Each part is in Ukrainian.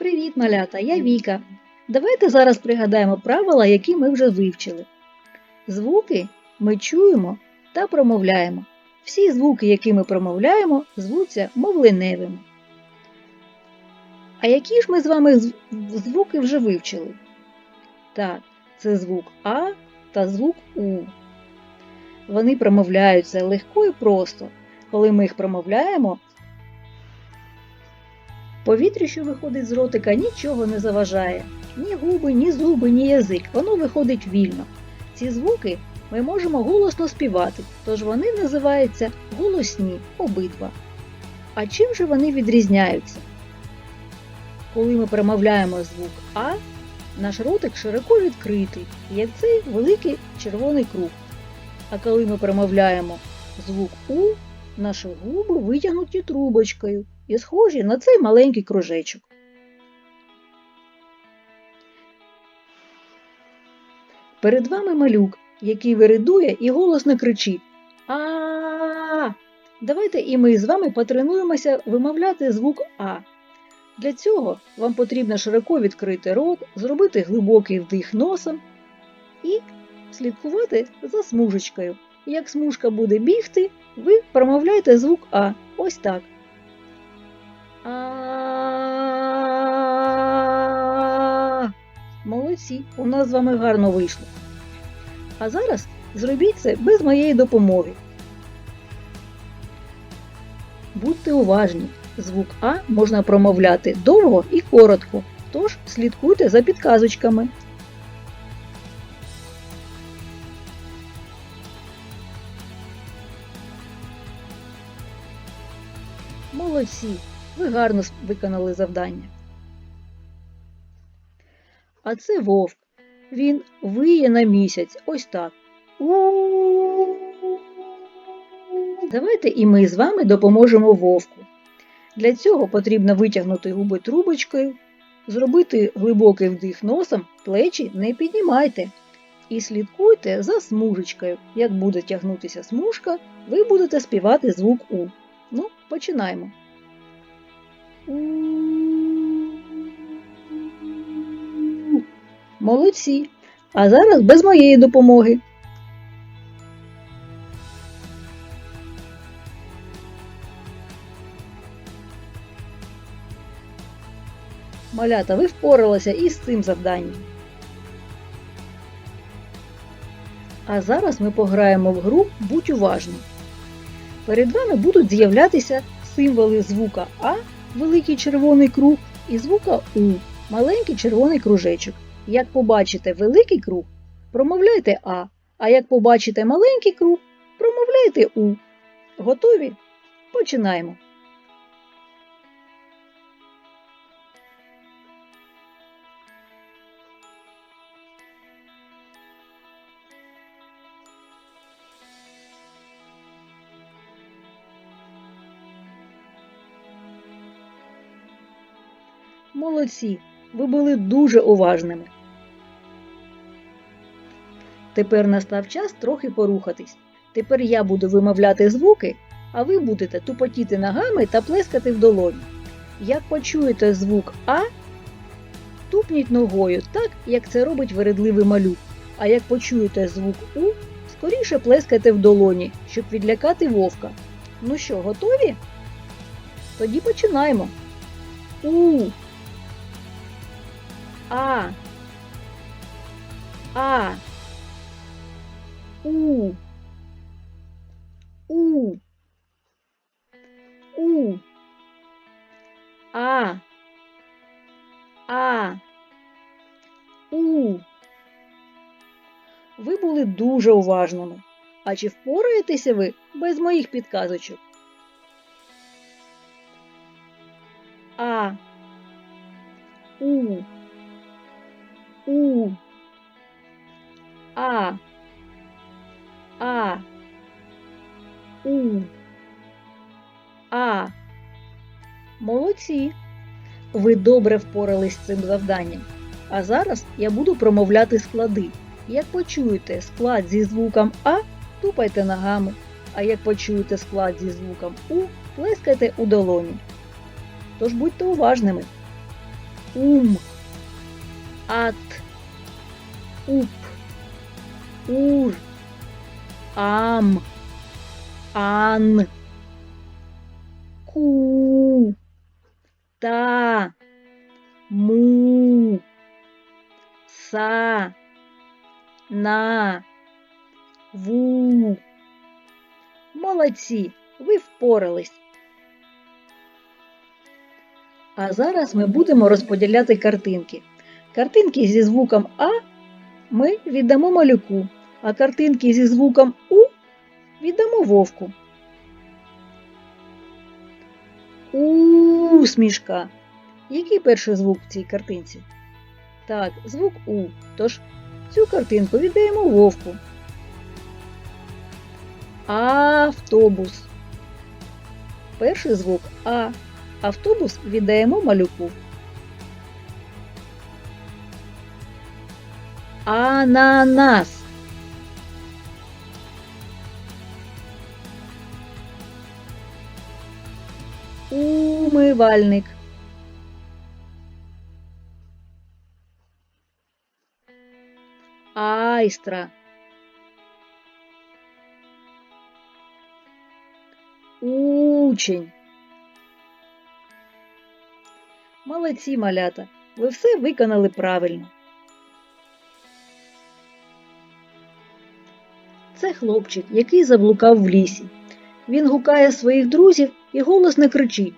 Привіт, малята! Я Віка. Давайте зараз пригадаємо правила, які ми вже вивчили. Звуки ми чуємо та промовляємо. Всі звуки, які ми промовляємо, звуться мовленевими. А які ж ми з вами звуки вже вивчили? Так, це звук А та звук У. Вони промовляються легко і просто. Коли ми їх промовляємо, Повітря, що виходить з ротика, нічого не заважає. Ні губи, ні зуби, ні язик. Воно виходить вільно. Ці звуки ми можемо голосно співати, тож вони називаються голосні обидва. А чим же вони відрізняються? Коли ми промовляємо звук А, наш ротик широко відкритий, як цей великий червоний круг. А коли ми промовляємо звук У, наші губи витягнуті трубочкою і схожі на цей маленький кружечок. Перед вами малюк, який виридує і голосно кричить а а а Давайте і ми з вами потренуємося вимовляти звук А. Для цього вам потрібно широко відкрити рот, зробити глибокий вдих носом і слідкувати за смужечкою. Як смужка буде бігти, ви промовляєте звук А. Ось так. Молодці, у нас з вами гарно вийшло. А зараз зробіть це без моєї допомоги. Будьте уважні, звук А можна промовляти довго і коротко, тож слідкуйте за підказочками. Молодці, ви гарно виконали завдання. А це вовк. Він виє на місяць. Ось так. У-у-у. Давайте і ми з вами допоможемо вовку. Для цього потрібно витягнути губи трубочкою, зробити глибокий вдих носом, плечі не піднімайте. І слідкуйте за смужечкою. Як буде тягнутися смужка, ви будете співати звук У. Ну, починаємо. Молодці. А зараз без моєї допомоги. Малята, ви впоралися із цим завданням. А зараз ми пограємо в гру Будь уважним. Перед вами будуть з'являтися символи звука А, великий червоний круг, і звука У, маленький червоний кружечок. Як побачите великий круг, промовляйте А, а як побачите маленький круг, промовляйте У. Готові? Починаємо. Молодці, ви були дуже уважними. Тепер настав час трохи порухатись. Тепер я буду вимовляти звуки, а ви будете тупотіти ногами та плескати в долоні. Як почуєте звук А, тупніть ногою так, як це робить вередливий малюк. А як почуєте звук У, скоріше плескайте в долоні, щоб відлякати вовка. Ну що, готові? Тоді починаємо. У. А. А. У. У. У. А. А. У. Ви були дуже уважними. А чи впораєтеся ви без моїх підказочок? А. У. У. А. А. У. А. Молодці. Ви добре впорались з цим завданням. А зараз я буду промовляти склади. Як почуєте склад зі звуком А, тупайте ногами. А як почуєте склад зі звуком У, плескайте у долоні. Тож будьте уважними. ум, ат, уп, ур, ам, ан, ку, та, му, са, на, ву. Молодці, ви впорались. А зараз ми будемо розподіляти картинки. Картинки зі звуком А ми віддамо малюку, а картинки зі звуком У віддамо вовку. Усмішка. Який перший звук в цій картинці? Так, звук У. Тож цю картинку віддаємо вовку. Автобус. Перший звук А. Автобус віддаємо малюку. Ананас. Умивальник. Айстра. Учень. Молодці, малята. Ви все виконали правильно. Це хлопчик, який заблукав в лісі. Він гукає своїх друзів і голосно кричить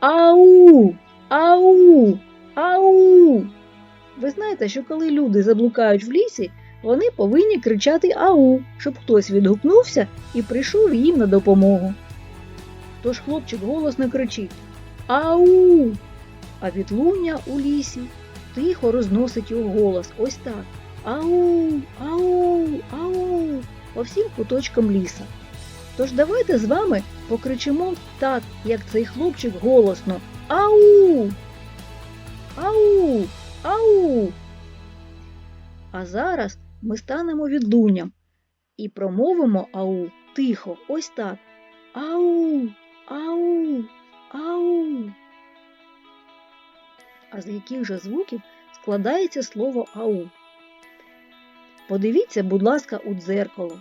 Ау! Ау! Ау! Ви знаєте, що коли люди заблукають в лісі, вони повинні кричати Ау, щоб хтось відгукнувся і прийшов їм на допомогу. Тож хлопчик голосно кричить Ау! А відлуння у лісі тихо розносить його голос ось так. Ау, ау, ау, по всім куточкам ліса. Тож давайте з вами покричимо так, як цей хлопчик голосно. Ау! Ау! Ау! А зараз ми станемо відлунням і промовимо ау тихо, ось так. Ау! Ау! Ау! А з яких же звуків складається слово ау? Подивіться, будь ласка, у дзеркало.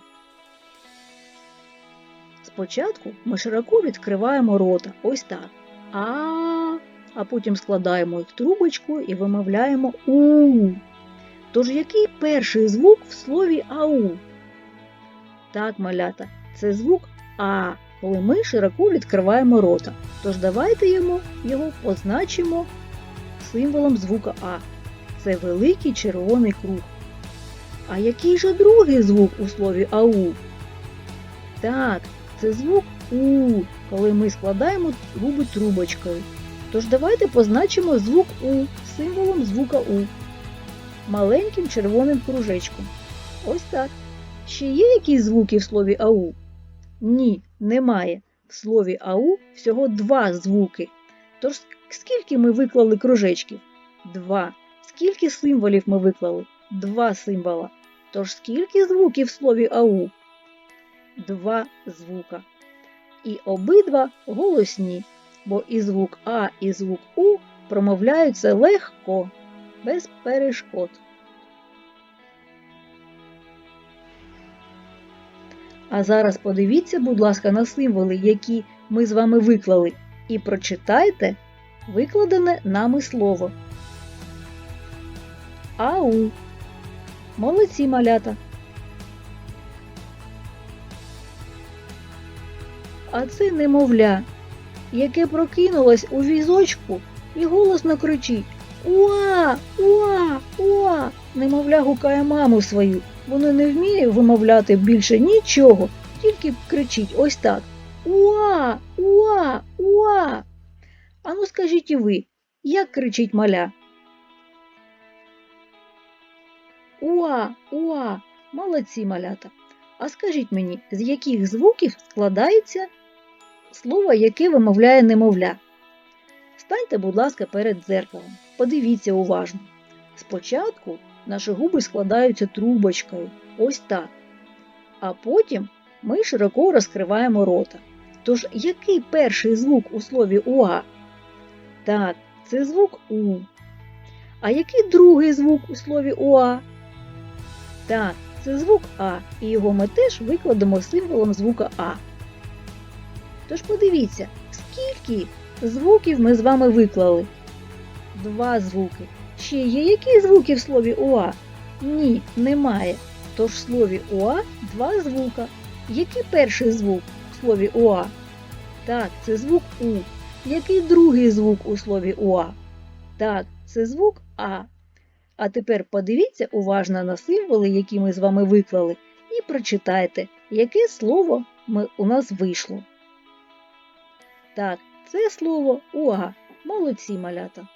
Спочатку ми широко відкриваємо рота, ось так. А-а-а! А потім складаємо їх трубочку і вимовляємо у. Тож який перший звук в слові ау? Так, малята, це звук А, коли ми широко відкриваємо рота. Тож давайте йому його позначимо символом звука А. Це великий червоний круг. А який же другий звук у слові ау? Так, це звук У, коли ми складаємо губи трубочкою. Тож давайте позначимо звук У символом звука У. Маленьким червоним кружечком. Ось так. Ще є якісь звуки в слові ау? Ні, немає. В слові ау всього два звуки. Тож скільки ми виклали кружечків? Два. Скільки символів ми виклали? Два символа. Тож скільки звуків в слові ау? Два звука. І обидва голосні, бо і звук А, і звук У промовляються легко, без перешкод. А зараз подивіться, будь ласка, на символи, які ми з вами виклали, і прочитайте викладене нами слово. Ау. Молодці малята. А це немовля, яке прокинулось у візочку і голосно кричить Уа, уа, уа. Немовля гукає маму свою. Воно не вміє вимовляти більше нічого, тільки кричить ось так. Уа, уа, уа. Ану скажіть і ви, як кричить маля? Уа, уа, молодці малята. А скажіть мені, з яких звуків складається слово, яке вимовляє немовля? Станьте, будь ласка, перед дзеркалом. Подивіться уважно. Спочатку наші губи складаються трубочкою, ось так. А потім ми широко розкриваємо рота. Тож, який перший звук у слові уа? Так, це звук У. А який другий звук у слові УА? Так, це звук А, і його ми теж викладемо символом звука А. Тож подивіться, скільки звуків ми з вами виклали? Два звуки. Ще є які звуки в слові УА? Ні, немає. Тож в слові УА два звука. Який перший звук у слові УА? Так, це звук У. Який другий звук у слові УА? Так, це звук А. А тепер подивіться уважно на символи, які ми з вами виклали, і прочитайте, яке слово ми, у нас вийшло. Так, це слово УА. Молодці малята.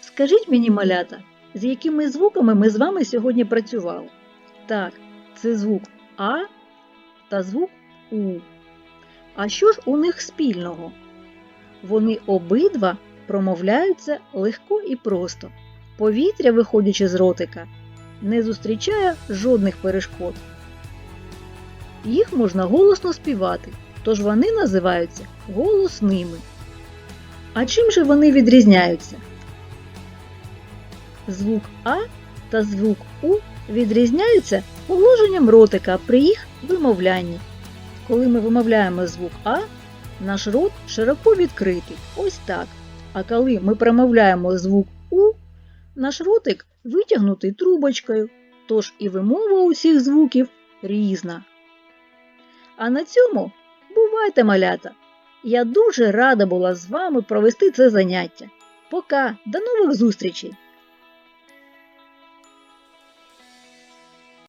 Скажіть мені, малята, з якими звуками ми з вами сьогодні працювали? Так, це звук А та звук У. А що ж у них спільного? Вони обидва промовляються легко і просто. Повітря, виходячи з ротика, не зустрічає жодних перешкод. Їх можна голосно співати, тож вони називаються голосними. А чим же вони відрізняються? Звук А та звук У відрізняються положенням ротика при їх вимовлянні. Коли ми вимовляємо звук А, наш рот широко відкритий, ось так. А коли ми промовляємо звук У, наш ротик витягнутий трубочкою, тож і вимова усіх звуків різна. А на цьому бувайте, малята! Я дуже рада була з вами провести це заняття. Пока, до нових зустрічей!